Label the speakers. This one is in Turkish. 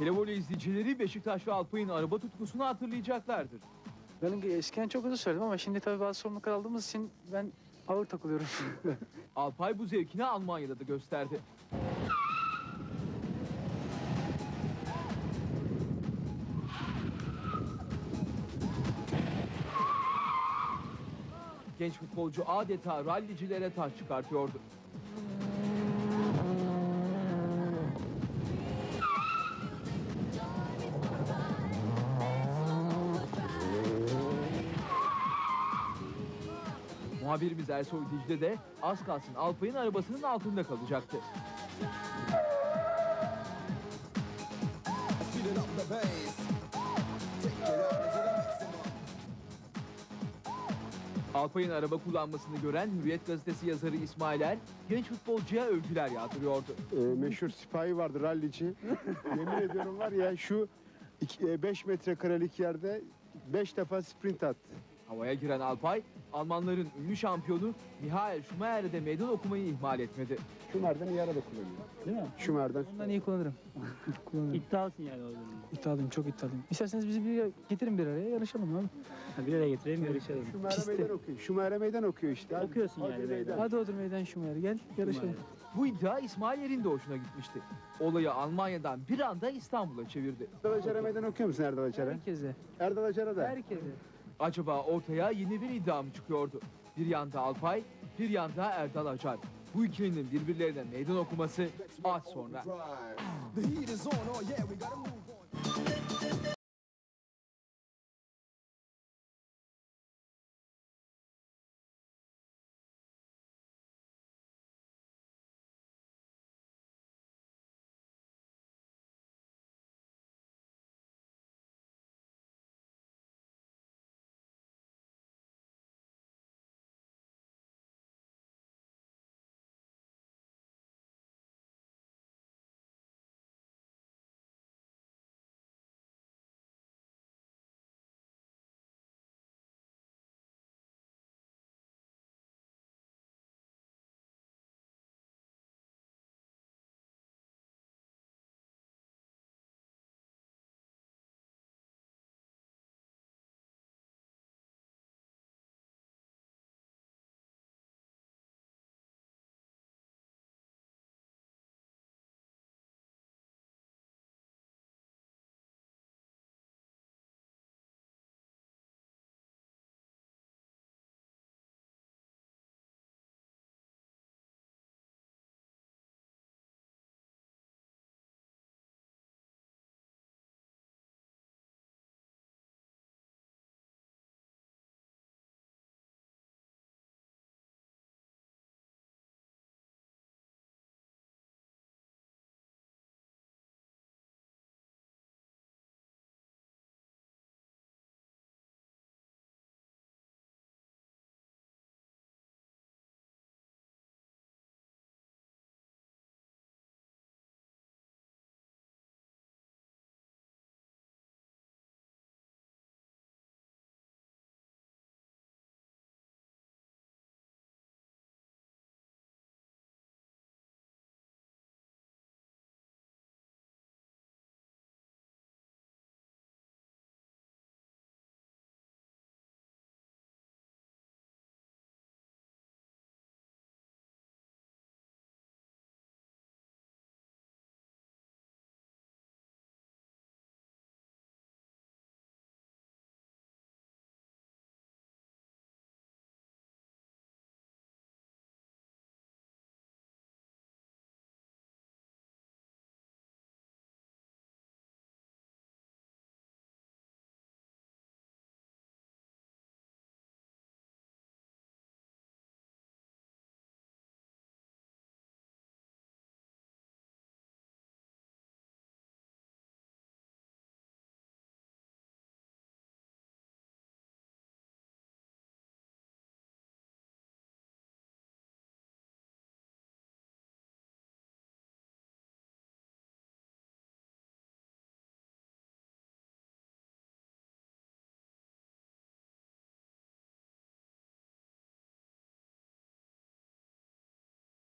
Speaker 1: Televole izleyicileri Beşiktaş ve Alpay'ın araba tutkusunu hatırlayacaklardır.
Speaker 2: Ben eskiden çok hızlı söyledim ama şimdi tabii bazı sorumluluklar aldığımız için ben ağır takılıyorum.
Speaker 1: Alpay bu zevkini Almanya'da da gösterdi. Genç futbolcu adeta rallicilere taş çıkartıyordu. Muhabirimiz Ersoy Dicle de az kalsın Alpay'ın arabasının altında kalacaktı. Alpay'ın araba kullanmasını gören Hürriyet gazetesi yazarı İsmail Er, genç futbolcuya övgüler yağdırıyordu.
Speaker 3: e, meşhur sipahi vardı rallici. Yemin ediyorum var ya şu 5 metrekarelik yerde 5 defa sprint attı.
Speaker 1: Havaya giren Alpay, Almanların ünlü şampiyonu Michael Schumacher'e de meydan okumayı ihmal etmedi.
Speaker 3: Şumer'den iyi araba kullanıyor.
Speaker 4: Değil mi?
Speaker 3: Şumer'den.
Speaker 2: Ondan iyi kullanırım. kullanırım.
Speaker 4: İddialısın yani o durumda.
Speaker 2: İddialıyım, çok iddialıyım. İsterseniz bizi bir getirin bir araya yarışalım abi.
Speaker 4: Ha, bir araya getireyim yarışalım.
Speaker 2: Piste.
Speaker 3: meydan okuyor. Şumer'e meydan okuyor işte. Hadi.
Speaker 4: Okuyorsun
Speaker 3: Hadi
Speaker 4: yani
Speaker 3: meydan.
Speaker 2: Hadi otur meydan Şumer gel yarışalım.
Speaker 1: Bu iddia İsmail Er'in de hoşuna gitmişti. Olayı Almanya'dan bir anda İstanbul'a çevirdi.
Speaker 3: Erdal Acar'a meydan okuyor musun Erdal Acar'a?
Speaker 2: Herkese,
Speaker 3: Erdal Acar'a da.
Speaker 2: herkese.
Speaker 1: Acaba ortaya yeni bir iddia mı çıkıyordu? Bir yanda Alpay, bir yanda Erdal Acar. Bu ikilinin birbirlerine meydan okuması az sonra.